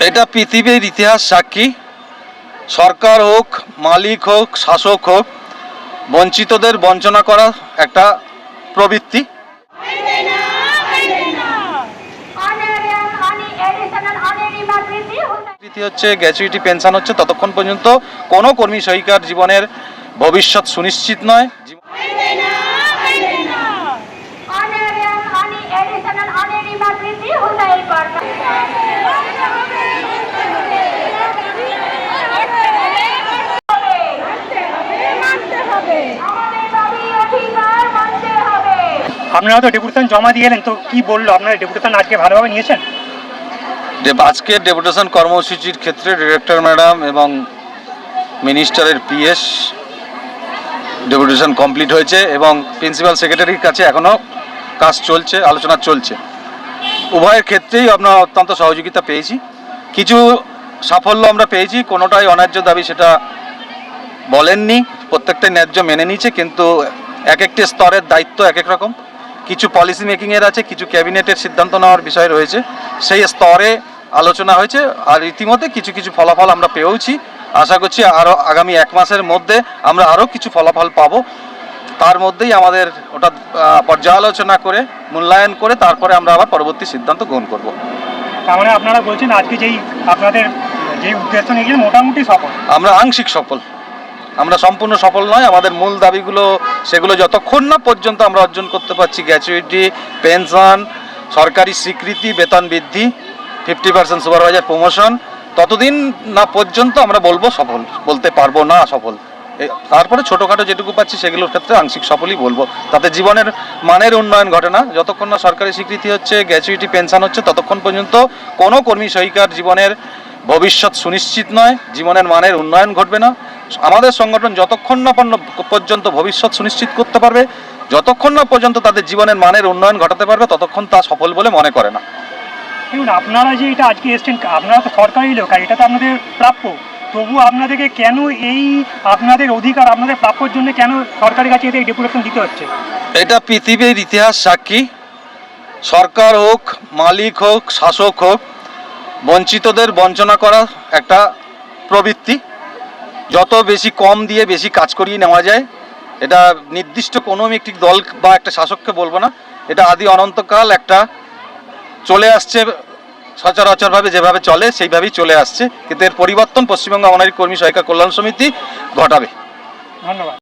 এটা পৃথিবীর ইতিহাস সাক্ষী। সরকার হোক, মালিক হোক, শাসক হোক, বঞ্চিতদের বঞ্চনা করা একটা প্রবৃত্তি। হচ্ছে, গ্র্যাচুইটি পেনশন হচ্ছে, ততক্ষণ পর্যন্ত কোনো কর্মী সহিকার জীবনের ভবিষ্যৎ সুনিশ্চিত নয়। আপনারা তো ডেপুটেশন জমা দিয়ে এলেন, তো কি বলল? আপনারা ডেপুটেশন আজকে ভালোভাবে নিয়েছেন? আজকের ডেপুটেশন কর্মসূচির ক্ষেত্রে ডিরেক্টর ম্যাডাম এবং মিনিস্টারের পিএস ডেপুটেশন কমপ্লিট হয়েছে এবং প্রিন্সিপাল সেক্রেটারির কাছে এখনও কাজ চলছে, আলোচনা চলছে। উভয়ের ক্ষেত্রেই আমরা অত্যন্ত সহযোগিতা পেয়েছি। কিছু সাফল্য আমরা পেয়েছি, কোনোটাই অন্যায্য দাবি সেটা বলেননি। প্রত্যেকটাই ন্যায্য মেনে নিয়েছে, কিন্তু এক একটি স্তরের দায়িত্ব এক এক রকম। কিছু পলিসি মেকিংয়ের আছে কিছু ক্যাবিনেটের সিদ্ধান্ত নেওয়ার বিষয় রয়েছে। সেই স্তরে আলোচনা হয়েছে আর ইতিমধ্যে কিছু কিছু ফলাফল আমরা পেয়েওছি। আশা করছি আরও আগামী এক মাসের মধ্যে আমরা আরও কিছু ফলাফল পাবো। তার মধ্যেই আমাদের ওটা পর্যালোচনা করে মূল্যায়ন করে তারপরে আমরা আবার পরবর্তী সিদ্ধান্ত গ্রহণ করব। তার মানে আপনারা বলছেন আজকে যেই আপনাদের যেই উদ্দেশ্য নিয়ে মোটামুটি সফল। আমরা আংশিক সফল। আমরা সম্পূর্ণ সফল নয়, আমাদের মূল দাবিগুলো সেগুলো যতক্ষণ না পর্যন্ত আমরা অর্জন করতে পারছি, গ্র্যাচুইটি, পেনশন, সরকারি স্বীকৃতি, বেতন বৃদ্ধি, ফিফটি পার্সেন্ট সুপারভাইজার প্রমোশন, ততদিন না পর্যন্ত আমরা বলব সফল, বলতে পারব না সফল। তারপরে ছোটোখাটো যেটুকু পাচ্ছি সেগুলোর ক্ষেত্রে আংশিক সফলই বলব। তাতে জীবনের মানের উন্নয়ন ঘটে না, যতক্ষণ না সরকারি স্বীকৃতি হচ্ছে, গ্র্যাচুইটি, পেনশন হচ্ছে, ততক্ষণ পর্যন্ত কোনো কর্মী সহিকার জীবনের ভবিষ্যৎ সুনিশ্চিত নয়, জীবনের মানের উন্নয়ন ঘটবে না। আমাদের সংগঠন যতক্ষণ না পর্যন্ত- ভবিষ্যৎ সুনিশ্চিত করতে পারবে যতক্ষণ না পর্যন্ত তাদের জীবনের মানের উন্নয়ন ঘটাতে পারবে ততক্ষণ তা সফল বলে মনে করে না। দেখুন আপনারা যে এটা আজকে এসছেন আপনারা তো সরকারি লোক আর এটা তো আপনাদের প্রাপ্য। তবু আপনাদেরকে কেন এই আপনাদের অধিকার আপনাদের প্রাপ্যর জন্য কেন সরকারের কাছে এই ডেপুটেশন দিতে হচ্ছে? এটা পৃথিবীর ইতিহাস সাক্ষী। সরকার হোক মালিক হোক শাসক হোক বঞ্চিতদের বঞ্চনা করা একটা প্রবৃত্তি। যত বেশি কম দিয়ে বেশি কাজ করিয়ে নেওয়া যায়, এটা নির্দিষ্ট কোনো আমি একটি দল বা একটা শাসককে বলব না। এটা আদি অনন্তকাল একটা চলে আসছে, সচরাচরভাবে যেভাবে চলে সেইভাবেই চলে আসছে। কিন্তু এর পরিবর্তন পশ্চিমবঙ্গ অনারী কর্মী সহায়িকা কল্যাণ সমিতি ঘটাবে। ধন্যবাদ।